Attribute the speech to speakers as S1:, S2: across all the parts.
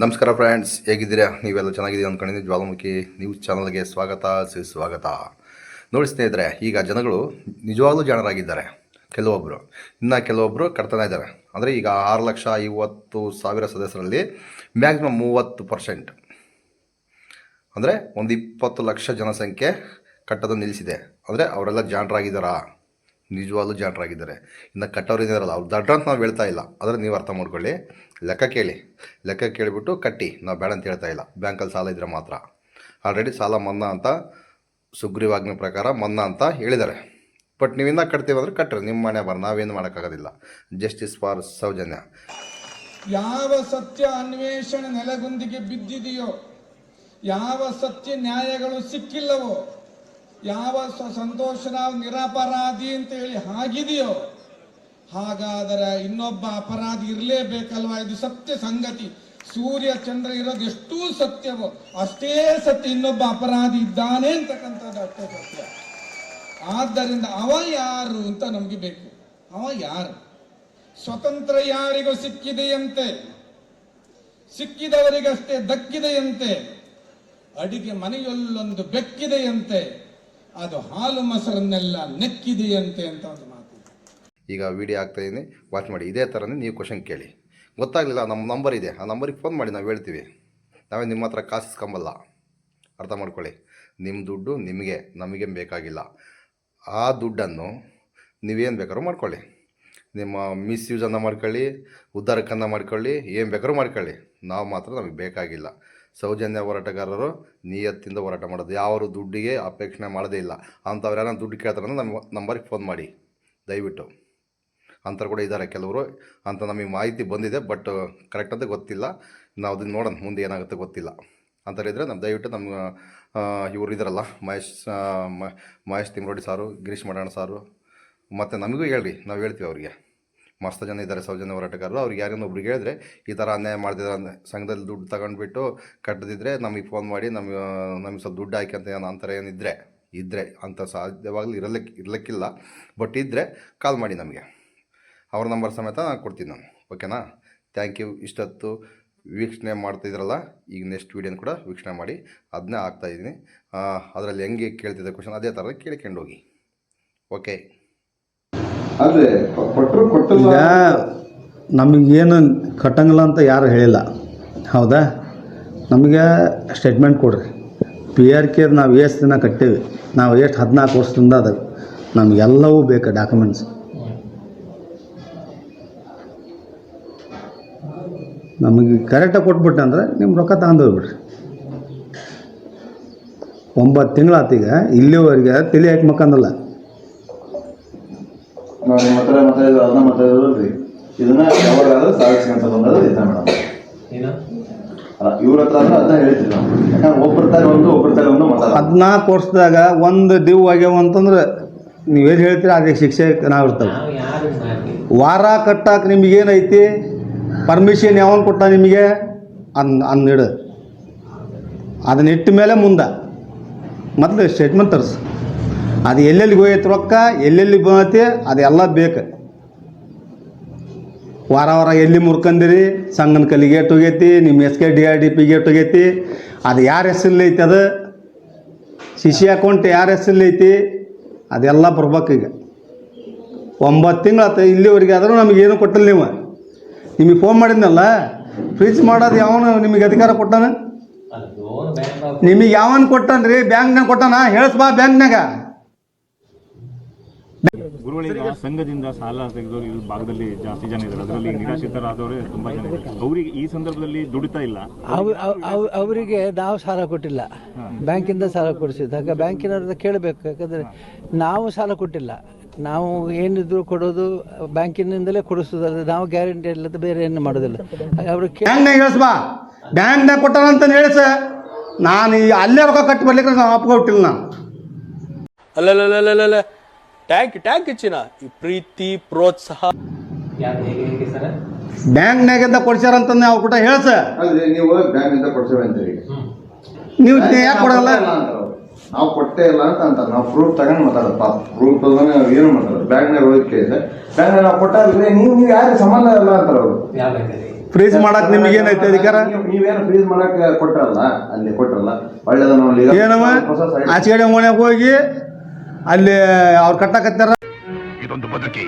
S1: ನಮಸ್ಕಾರ ಫ್ರೆಂಡ್ಸ್, ಹೇಗಿದ್ದೀರಾ? ನೀವೆಲ್ಲ ಚೆನ್ನಾಗಿದ್ದೀರಾ ಅಂದ್ಕೊಂಡಿದ್ದೀನಿ ಜ್ವಾಲಾಮುಖಿ ನ್ಯೂಸ್ ಚಾನಲ್ಗೆ ಸ್ವಾಗತ, ಸುಸ್ವಾಗತ. ನೋಡಿ ಸ್ನೇಹಿತರೆ, ಈಗ ಜನಗಳು ನಿಜವಾಗ್ಲೂ ಜನರಾಗಿದ್ದಾರೆ ಕೆಲವೊಬ್ಬರು ಇನ್ನು ಕೆಲವೊಬ್ಬರು ಕಟ್ತಾನೆ ಇದ್ದಾರೆ. ಅಂದರೆ ಈಗ ಆರು ಲಕ್ಷ ಐವತ್ತು ಸಾವಿರ ಸದಸ್ಯರಲ್ಲಿ ಮ್ಯಾಕ್ಸಿಮಮ್ ಮೂವತ್ತು ಪರ್ಸೆಂಟ್. ಅಂದರೆ ಒಂದು ಇಪ್ಪತ್ತು ಲಕ್ಷ ಜನಸಂಖ್ಯೆ ಕಟ್ಟೋದು ನಿಲ್ಲಿಸಿದೆ. ಅಂದರೆ ಅವರೆಲ್ಲ ಜಾಣರಾಗಿದ್ದಾರಾ? ನಿಜವಾಗ್ಲೂ ಜಾಣರಾಗಿದ್ದಾರೆ. ಇನ್ನು ಕಟ್ಟೋರು ಇದ್ದಾರಲ್ಲ, ಅವ್ರು ದಡ್ರ ಅಂತ ನಾವು ಹೇಳ್ತಾ ಇಲ್ಲ. ಆದರೆ ನೀವು ಅರ್ಥ ಮಾಡ್ಕೊಳ್ಳಿ, ಲೆಕ್ಕ ಕೇಳಿ. ಲೆಕ್ಕ ಕೇಳಿಬಿಟ್ಟು ಕಟ್ಟಿ, ನಾವು ಬೇಡ ಅಂತ ಹೇಳ್ತಾ ಇಲ್ಲ. ಬ್ಯಾಂಕಲ್ಲಿ ಸಾಲ ಇದ್ದರೆ ಮಾತ್ರ. ಆಲ್ರೆಡಿ ಸಾಲ ಮನ್ನಾ ಅಂತ, ಸುಗ್ರೀವಾಜ್ಞೆ ಪ್ರಕಾರ ಮನ್ನಾ ಅಂತ ಹೇಳಿದ್ದಾರೆ. ಬಟ್ ನೀವಿನ್ನ ಅಂದರೆ ಕಟ್ಟ್ರಿ ನಿಮ್ಮ ಮನೆ ಬರ ನಾವೇನು ಮಾಡೋಕ್ಕಾಗೋದಿಲ್ಲ. Justice for Soujanya.
S2: ಯಾವ ಸತ್ಯ ಅನ್ವೇಷಣೆ ನೆಲೆಗುಂದಿಗೆ ಬಿದ್ದಿದೆಯೋ, ಯಾವ ಸತ್ಯ ನ್ಯಾಯಗಳು ಸಿಕ್ಕಿಲ್ಲವೋ ಯಾವ ಸಂತೋಷ ನಾವು ನಿರಪರಾಧಿ ಅಂತ ಹೇಳಿ ಹಾಗಿದೆಯೋ, ಹಾಗಾದರೆ ಇನ್ನೊಬ್ಬ ಅಪರಾಧಿ ಇರಲೇಬೇಕಲ್ವಾ? ಇದು ಸತ್ಯ ಸಂಗತಿ. ಸೂರ್ಯ, ಚಂದ್ರ ಇರೋದು ಎಷ್ಟು ಸತ್ಯವೋ, ಅಷ್ಟೇ ಸತ್ಯ ಇನ್ನೊಬ್ಬ ಅಪರಾಧಿ ಇದ್ದಾನೆ ಅಂತಕ್ಕಂಥದ್ದು ಅಷ್ಟೇ ಸತ್ಯ. ಆದ್ದರಿಂದ ಅವ ಯಾರು ಅಂತ ನಮಗೆ ಬೇಕು. ಅವ ಯಾರು? ಸ್ವತಂತ್ರ ಯಾರಿಗೂ ಸಿಕ್ಕಿದೆಯಂತೆ? ಸಿಕ್ಕಿದವರಿಗಷ್ಟೇ ದಕ್ಕಿದೆಯಂತೆ? ಅಡಿಗೆ ಮನೆಯಲ್ಲೊಂದು ಬೆಕ್ಕಿದೆಯಂತೆ? ಅದು ಹಾಲು ಮೊಸರನ್ನೆಲ್ಲ ನೆಕ್ಕಿದೆಯಂತೆ ಅಂತ ಒಂದು ಮಾತು.
S1: ಈಗ ವಿಡಿಯೋ ಹಾಕ್ತಾಯಿದ್ದೀನಿ ವಾಚ್ ಮಾಡಿ. ಇದೇ ಥರನೇ ನೀವು ಕ್ವಶನ್ ಕೇಳಿ. ಗೊತ್ತಾಗಲಿಲ್ಲ, ನಮ್ಮ ನಂಬರ್ ಇದೆ. ಆ ನಂಬರಿಗೆ ಫೋನ್ ಮಾಡಿ, ನಾವು ಹೇಳ್ತೀವಿ. ನಾವೇ ನಿಮ್ಮ ಹತ್ರ ಕಾಸು ಅರ್ಥ ಮಾಡ್ಕೊಳ್ಳಿ. ನಿಮ್ಮ ದುಡ್ಡು ನಿಮಗೆ, ನಮಗೇನು ಬೇಕಾಗಿಲ್ಲ. ಆ ದುಡ್ಡನ್ನು ನೀವೇನು ಬೇಕಾದ್ರೂ ಮಾಡ್ಕೊಳ್ಳಿ. ನಿಮ್ಮ ಮಿಸ್ಯೂಸನ್ನು ಮಾಡ್ಕೊಳ್ಳಿ ಉದ್ಧಾರಕ್ಕನ್ನು ಮಾಡ್ಕೊಳ್ಳಿ, ಏನು ಬೇಕಾದ್ರೂ ಮಾಡ್ಕೊಳ್ಳಿ. ನಾವು ಮಾತ್ರ ನಮಗೆ ಬೇಕಾಗಿಲ್ಲ. ಸೌಜನ್ಯ ಹೋರಾಟಗಾರರು ನಿಯತ್ತಿಂದ ಹೋರಾಟ ಮಾಡೋದು. ಯಾರು ದುಡ್ಡಿಗೆ ಅಪೇಕ್ಷಣೆ ಮಾಡೋದೇ ಇಲ್ಲ. ಅಂಥವ್ರು ಯಾರು ದುಡ್ಡು ಕೇಳ್ತಾರೆ ನಮ್ಮ ನಂಬರಿಗೆ ಫೋನ್ ಮಾಡಿ. ದಯವಿಟ್ಟು. ಅಂಥವ್ರು ಕೂಡ ಇದ್ದಾರೆ ಕೆಲವರು. ಅಂತ ನಮಗೆ ಮಾಹಿತಿ ಬಂದಿದೆ ಬಟ್ ಕರೆಕ್ಟ್ ಅಂತ ಗೊತ್ತಿಲ್ಲ. ನಾವು ಅದನ್ನು ನೋಡೋಣ, ಮುಂದೆ ಏನಾಗುತ್ತೆ ಗೊತ್ತಿಲ್ಲ. ಅಂಥವ್ರಿದ್ರೆ ನಮ್ಮ ದಯವಿಟ್ಟು ನಮ್ಮ ಇವರು ಇದ್ದಾರಲ್ಲ, ಮಹೇಶ್ ಮಹೇಶ್ ತಿಮ್ರೋಡಿ ಸಾರು, ಗಿರೀಶ್ ಮಡಾಣ ಸಾರು. ಮತ್ತು ನಮಗೂ ಹೇಳ್ರಿ, ನಾವು ಹೇಳ್ತೀವಿ ಅವರಿಗೆ. ಮಸ್ತ್ ಜನ ಇದ್ದಾರೆ ಸೌಜನ್ಯ ಹೋರಾಟಗಾರರು. ಅವ್ರಿಗೆ ಯಾರನ್ನ ಒಬ್ರಿಗೆ ಹೇಳಿದ್ರೆ ಈ ಥರ ಅನ್ಯಾಯ ಮಾಡ್ತಿದ್ದಾರೆ ಅಂದರೆ ಸಂಘದಲ್ಲಿ ದುಡ್ಡು ತಗೊಂಡ್ಬಿಟ್ಟು ಕಟ್ಟದಿದ್ರೆ ನಮಗೆ ಫೋನ್ ಮಾಡಿ ನಮಗೆ ನಮಗೆ ಸ್ವಲ್ಪ ದುಡ್ಡು ಹಾಕಿ ಅಂತ ಏನೋ ಅಂತಾರೆ ಏನಿದ್ರೆ ಇದ್ದರೆ ಅಂತ ಸಾಧ್ಯವಾಗಲಿ ಇರಲಿಕ್ಕೆ ಇರಲಿಕ್ಕಿಲ್ಲ. ಬಟ್ ಇದ್ದರೆ ಕಾಲ್ ಮಾಡಿ ನಮಗೆ. ಅವ್ರ ನಂಬರ್ ಸಮೇತ ಕೊಡ್ತೀನಿ ನಾನು. ಓಕೆನಾ ಥ್ಯಾಂಕ್ ಯು ಇಷ್ಟೊತ್ತು ವೀಕ್ಷಣೆ ಮಾಡ್ತಿದ್ರಲ್ಲ ಈಗ ನೆಕ್ಸ್ಟ್ ವೀಡಿಯೋನ ಕೂಡ ವೀಕ್ಷಣೆ ಮಾಡಿ ಅದನ್ನೇ ಹಾಕ್ತಾಯಿದ್ದೀನಿ ಅದರಲ್ಲಿ ಹೆಂಗೆ ಕೇಳ್ತಿದ್ದೆ ಕ್ವಶನ್ ಅದೇ ಥರ ಕೇಳ್ಕೊಂಡೋಗಿ ಓಕೆ
S3: ಈಗ ನಮಗೇನು ಕಟ್ಟಂಗಿಲ್ಲ ಅಂತ ಯಾರು ಹೇಳಿಲ್ಲ. ಹೌದಾ? ನಮಗೆ ಸ್ಟೇಟ್ಮೆಂಟ್ ಕೊಡ್ರಿ. ಪಿ ಆರ್ ಕೆ ನಾವು ಎಷ್ಟು ದಿನ ಕಟ್ಟೇವಿ, ನಾವು ಎಷ್ಟು ಹದಿನಾಲ್ಕು ವರ್ಷದಿಂದ ಅದ ನಮಗೆಲ್ಲವೂ ಬೇಕು ಡಾಕ್ಯುಮೆಂಟ್ಸ್. ನಮಗೆ ಕರೆಕ್ಟಾಗಿ ಕೊಟ್ಬಿಟ್ಟೆ ಅಂದರೆ ನಿಮ್ಮ ರೊಕ್ಕ ತಗೊಂಡು ಹೋಗ್ಬಿಡ್ರಿ. ಒಂಬತ್ತು ತಿಂಗಳಾತೀಗ ಇಲ್ಲಿವರೆಗೆ ತಲೆ ಹಾಕಿ ಮಕ್ಕಂದಲ್ಲ.
S4: ನಾವು ನಿಮ್ಮ ಹತ್ರ ಮಾತಾಡಿದ್ರು ಅದನ್ನ ಮಾತಾಡಿದ್ರಿ ಇದನ್ನ ಯಾವಾಗಾದ್ರೂ ಸಾಗಿಸ್ಕೊಂತ ಬಂದದ ಇದ್ದ ಮೇಡಮ್. ಇವ್ರ ಹತ್ರ ಅಂದ್ರೆ ಅದನ್ನ ಹೇಳ್ತೀವಿ ನಾವು. ಯಾಕಂದ್ರೆ ಒಬ್ಬರ ಒಂದು ಒಬ್ಬರ ತಾರೆ ಒಂದು ಮಾತಾಡ
S3: ಹದಿನಾಲ್ಕು ವರ್ಷದಾಗ ಒಂದು ದಿವ್ ಆಗ್ಯಾವ ಅಂತಂದ್ರೆ ನೀವೇನು ಹೇಳ್ತೀರ ಅದೇ ಶಿಕ್ಷೆ ನಾವು ಇರ್ತವೆ ವಾರ ಕಟ್ಟಾಕ ನಿಮಗೇನೈತಿ? ಪರ್ಮಿಷನ್ ಯಾವನ್ ಕೊಟ್ಟ ನಿಮಗೆ? ಅನ್ ಅನ್ನಿಡು ಅದನ್ನ ಇಟ್ಟ ಮೇಲೆ ಮುಂದೆ. ಮೊದಲು ಸ್ಟೇಟ್ಮೆಂಟ್ ತರಿಸು. ಅದು ಎಲ್ಲೆಲ್ಲಿಗೆ ಹೋಗೈತೆ ರೊಕ್ಕ ಎಲ್ಲೆಲ್ಲಿ ಬಂದೈತಿ ಅದೆಲ್ಲ ಬೇಕು. ವಾರ ವಾರ ಎಲ್ಲಿ ಮುರ್ಕಂದಿರಿ ಸಂಗನ ಕಲ್ಲಿ ಗೇಟ್ ಹೋಗೈತಿ ನಿಮ್ಮ S K D R D P gate ಹೋಗೈತಿ ಅದು ಯಾರ ಹೆಸರಲ್ಲಿ ಐತಿ ಅದು? ಶಿಶಿ ಅಕೌಂಟ್ ಯಾರ ಹೆಸರಲ್ಲಿ ಐತಿ? ಅದೆಲ್ಲ ಬರ್ಬೇಕು ಈಗ. ಒಂಬತ್ತು ತಿಂಗಳಾತ ಇಲ್ಲಿವರೆಗೆ ಆದರೂ ನಮಗೇನು ಕೊಟ್ಟಿಲ್ಲ ನೀವು. ನಿಮಗೆ ಫೋನ್ ಮಾಡಿದ್ನಲ್ಲ ಫ್ರಿಜ್ ಮಾಡೋದು ಯಾವನು ನಿಮಗೆ ಅಧಿಕಾರ ಕೊಟ್ಟಾನ? ನಿಮಗೆ ಯಾವನ್ ಕೊಟ್ಟಾನ್ರಿ? ಬ್ಯಾಂಕ್ನಾಗ ಕೊಟ್ಟಾನ? ಹೇಳಿಸ್ಬಾ ಬ್ಯಾಂಕ್ನಾಗ.
S5: ಗುರುಗಳಿಗ ಸಂಘದಿಂದ ಸಾಲ ತೆಗೆದವರು ಈ ಭಾಗದಲ್ಲಿ ಜಾಸ್ತಿ ಜನ ಇದ್ದಾರೆ. ಅದರಲ್ಲಿ ನಿರಾಶ್ರಿತರಾದವರೇ ತುಂಬಾ ಜನ ಇದ್ದಾರೆ. ಅವರಿಗೆ ಈ ಸಂದರ್ಭದಲ್ಲಿ ದುಡಿತಾ ಇಲ್ಲ.
S6: ಅವ್- ಅವ್- ಅವ್- ಅವರಿಗೆ ನಾವು ಸಾಲ ಕೊಟ್ಟಿಲ್ಲ. ಬ್ಯಾಂಕಿಂದ ಸಾಲ ಕೊಡಿಸಿದಾಗ ಬ್ಯಾಂಕಿನವ್ರದ್ದು ಕೇಳಬೇಕು. ಯಾಕಂದ್ರೆ ನಾವು ಸಾಲ ಕೊಟ್ಟಿಲ್ಲ. ನಾವು ಏನಿದ್ರು ಕೊಡೋದು ಬ್ಯಾಂಕಿನಿಂದಲೇ ಕೊಡಿಸೋದಲ್ಲ ನಾವು ಗ್ಯಾರಂಟಿ ಇಲ್ಲದ ಬೇರೆ ಏನು ಮಾಡೋದಿಲ್ಲ. ಅವರು
S3: ಬ್ಯಾಂಕ್ನಾಗ ಕೊಟ್ಟಾರ ಬ್ಯಾಂಕ್ನಾಗ ಕೊಟ್ಟಾನ ಅಂತ ಹೇಳ್ಸ. ನಾನು ಈ ಅಲ್ಲೇ ರೊಕ್ಕ ಕಟ್ಟಿ ಬರ್ಲಿಕ್ಕೆ ನಾವು ಅಪ್ಕೊಟ್ಟಿಲ್ಲ ನಾನು.
S7: ಅಲ್ಲಲ್ಲಲ್ಲಲ್ಲ ಟ್ಯಾಂಕ್ ಟ್ಯಾಂಕ್ ಹೆಚ್ಚಿನ. ಈ ಪ್ರೀತಿ ಪ್ರೋತ್ಸಾಹ.
S3: ಬ್ಯಾಂಕ್ನಾಗಿಂದ ಕೊಡ್ಸ್ಯಾರಂತ ನಾವು ಕೊಟ್ಟ ಹೇಳ್ಸ
S4: ಅಲ್ರಿ ನೀವು ಬ್ಯಾಂಕ್ ಇಂದ ಕೊಡ್ಸೇವೆ ಅಂತೀರಿ
S3: ನೀವು ಯಾಕೆ ಕೊಡಲ್ಲ.
S4: ನಾವು ಕೊಟ್ಟೇ ಇಲ್ಲ ಅಂತ ಅಂತಾರೆ. ನಾವು ಪ್ರೂಫ್ ತಗೊಂಡು ಮಾತಾಡೋದು. ಪಾಪ ಪ್ರೂಫ್ ತಗೊಂಡು ನಾವು ಏನು ಮಾತಾಡೋದು? ಬ್ಯಾಂಕ್ನಾಗ ಹೋಗಿ ಕೇಳಿದ್ರೆ ಬ್ಯಾಂಕ್ನಾಗ ನಾವು ಕೊಟ್ಟಾರ್ರಿ ನೀವು ನೀವು ಯಾರು ಸಂಬಂಧ ಇಲ್ಲ ಅಂತಾರೆ ಅವರು.
S3: ಫ್ರೀಜ್ ಮಾಡಕ್ ನಿಮ್ಗೆ ಏನೈತೆ ಅಧಿಕಾರ?
S4: ನೀವು- ನೀವೇನು ಫ್ರೀಜ್ ಮಾಡಕ್ ಕೊಟ್ರಲ್ಲ? ಅಲ್ಲಿ ಕೊಟ್ರಲ್ಲ. ಒಳ್ಳೇದ ನೋಡಿ
S3: ಏನವ? ಆಚೆ ಕಡೆ ಮನೆಗೆ ಹೋಗಿ ಅಲ್ಲಿ ಅವ್ರು ಕಟ್ಟಕತ್ತಾರ?
S8: ಇದೊಂದು ಬದುಕಿ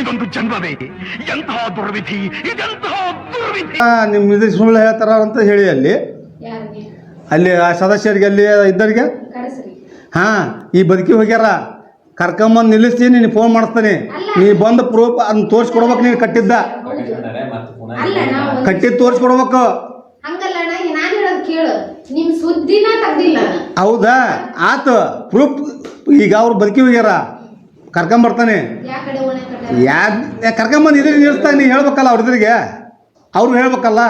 S8: ಇದೊಂದು ಜನ್ಮವೇ ಎಂತಹ ದುರ್ವಿಧಿ ಇದೆಂತಹ ದುರ್ವಿಧಿ.
S3: ನಿಮ್ಮ ಇದು ಸುಳ್ಳು ಹೇಳ್ತಾರ ಅಂತ ಹೇಳಿ ಅಲ್ಲಿ. ಅಲ್ಲಿ ಆ ಸದಸ್ಯರಿಗೆ ಅಲ್ಲಿ ಇದ್ದರಿಗೆ
S9: ಹಾ
S3: ಹಾಂ ಈ ಬದುಕಿ ಹೋಗ್ಯಾರ. ಕರ್ಕೊಂಬಂದು ನಿಲ್ಲಿಸ್ತೀನಿ ನೀನು ಫೋನ್ ಮಾಡಿಸ್ತೀನಿ. ನೀ ಬಂದು ಪ್ರೂಫ್ ಅದನ್ನ ತೋರಿಸ್ಕೊಡ್ಬೇಕು ನೀನು ಕಟ್ಟಿದ್ದ. ಕಟ್ಟಿದ್ದು ತೋರಿಸ್ಕೊಡ್ಬೇಕು.
S9: ಹಂಗಲ್ಲ ಅಣ್ಣ ನಾನು ಹೇಳೋದು ಕೇಳು. ನಿಮ್ ಸುದ್ದಿನ ತೆಗ್ದಿಲ್ಲ ನಾನು
S3: ಹೌದಾ? ಆತು ಪ್ರೂಫ್ ಈಗ ಅವ್ರು ಬದುಕಿ ಹೋಗ್ಯಾರ ಕರ್ಕೊಂಬರ್ತಾನೆ
S9: ಯಾ ಕಡೆ ಓಣೆ ಕಟ್ಟಾರ
S3: ಯಾ ಕರ್ಕೊಂಬಂದು ಇದ್ರಿಗೆ ನಿಲ್ಲಿಸ್ತಾ ನೀ ಹೇಳ್ಬೇಕಲ್ಲ ಅವ್ರ ಇದ್ರಿಗೆ? ಅವ್ರು ಹೇಳ್ಬೇಕಲ್ಲ?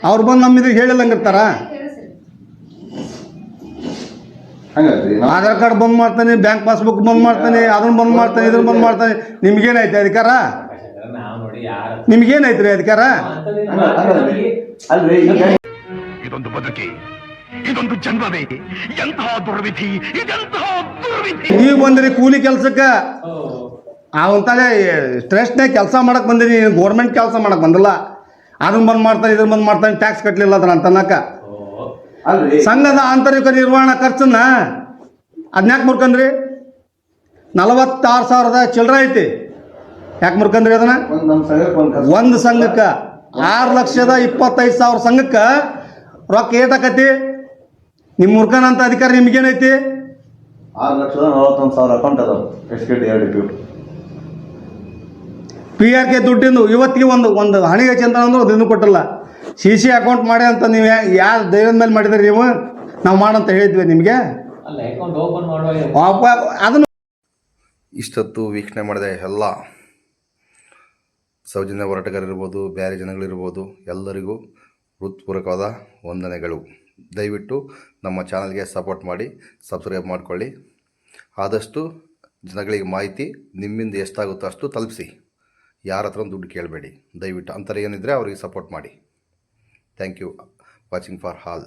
S3: ಅವ್ರು ಬಂದು ನಮ್ಮ ಇದ್ರಿಗೆ ಹೇಳಿಲ್ಲ ಹಂಗಿರ್ತಾರ
S9: ಕೇಳಿಸ್ರಿ
S4: ಹಂಗಲ್ರಿ ನಾವು
S3: ಆಧಾರ್ ಕಾರ್ಡ್ ಬಂದ್ ಮಾಡ್ತಾನೆ ಬ್ಯಾಂಕ್ ಪಾಸ್ಬುಕ್ ಬಂದ್ ಮಾಡ್ತಾನೆ ಅದನ್ನ ಬಂದ್ ಮಾಡ್ತಾನೆ ಇದನ್ನ ಬಂದ್ ಮಾಡ್ತಾನೆ. ನಿಮ್ಗೇನೈತೆ ಅಧಿಕಾರ? ನಿಮ್ಗೇನೈತ್ರಿ ಅಧಿಕಾರ?
S8: ಇದೊಂದು ಬದುಕಿ. ಇದೊಂದು ಜನ್ಮವೇ. ಎಂತಹ ದುರ್ವಿಧಿ ಇದೆಂತಹ ದುರ್ವಿಧಿ.
S3: ನೀವು ಬಂದಿರಿ ಕೂಲಿ ಕೆಲ್ಸಕ್ಕೆ? ಅವಂತಾನೆ ಸ್ಟ್ರೆಸ್ನಾಗ ಕೆಲಸ ಮಾಡಕ್ ಬಂದಿರಿ ಗೌರ್ಮೆಂಟ್ ಕೆಲಸ ಮಾಡಕ್ ಬಂದಿಲ್ಲ. ಅದನ್ನ ಬಂದ್ ಮಾಡ್ತಾನೆ ಇದನ್ನ ಬಂದ್ ಮಾಡ್ತಾನೆ ಟ್ಯಾಕ್ಸ್ ಕಟ್ಲಿಲ್ಲ ಅದನ್ನ ಅಂತನಕ
S4: ಅಲ್ರಿ.
S3: ಸಂಘದ ಆಂತರಿಕ ನಿರ್ವಹಣಾ ಖರ್ಚನ್ನ ಅದ್ನ್ಯಾಕೆ ಮುರ್ಕಂದ್ರಿ? ನಲವತ್ತಾರು ಸಾವಿರದ ಚಿಲ್ಲರೆ ಐತಿ. ಯಾಕೆ ಮುರ್ಕಂದ್ರಿ ಅದನ್ನ?
S4: ಒಂದ್ ಸಂಘಕ್ಕೆ ಒಂದ್
S3: ಒಂದು ಸಂಘಕ್ಕೆ. ಆರು ಲಕ್ಷದ ಇಪ್ಪತ್ತೈದು ಸಾವಿರ ಸಂಘಕ್ಕೆ ರೊಕ್ಕ ಏಟಾಕತಿ ನಿಮ್ಮ ಮುರ್ಕನಂತ ಅಧಿಕಾರ ನಿಮ್ಗೇನೈತಿ?
S4: ಆರು ಲಕ್ಷದ ನಲವತ್ತೊಂದು ಸಾವಿರ ಅಕೌಂಟ್ ಅದಾವ. S K T R D P
S3: P R K ದುಡ್ಡಿಂದು ಇವತ್ತಿಗೆ ಒಂದು ಒಂದು ಹಣಿಗೆ ಚಿಂತನೆ ಅಂದ್ರೆ ಅದನ್ನು ಕೊಟ್ಟಲ್ಲ. ಸಿ ಸಿ ಅಕೌಂಟ್ ಮಾಡಿ ಅಂತ ನೀವು ಯಾರು ಧೈರ್ಯದ ಮೇಲೆ ಮಾಡಿದ್ರಿ ನೀವು? ನಾವು ಮಾಡಂತ ಹೇಳಿದ್ವಿ ನಿಮಗೆ. ವಾಪ ಅದನ್ನು
S1: ಇಷ್ಟೊತ್ತು ವೀಕ್ಷಣೆ ಮಾಡಿದ ಎಲ್ಲ ಸೌಜನ್ಯ ಹೋರಾಟಗಾರರಿರ್ಬೋದು ಬೇರೆ ಜನಗಳಿರ್ಬೋದು ಎಲ್ಲರಿಗೂ ಹೃತ್ಪೂರ್ವಕವಾದ ವಂದನೆಗಳು. ದಯವಿಟ್ಟು ನಮ್ಮ ಚಾನಲ್ಗೆ ಸಪೋರ್ಟ್ ಮಾಡಿ, ಸಬ್ಸ್ಕ್ರೈಬ್ ಮಾಡಿಕೊಳ್ಳಿ. ಆದಷ್ಟು ಜನಗಳಿಗೆ ಮಾಹಿತಿ ನಿಮ್ಮಿಂದ ಎಷ್ಟಾಗುತ್ತೋ ಅಷ್ಟು ತಲುಪಿಸಿ. ಯಾರ ಹತ್ರ ದುಡ್ಡು ಕೇಳಬೇಡಿ. ದಯವಿಟ್ಟು ಅಂಥವ್ರು ಏನಿದ್ರೆ ಅವರಿಗೆ ಸಪೋರ್ಟ್ ಮಾಡಿ. Thank you watching for all.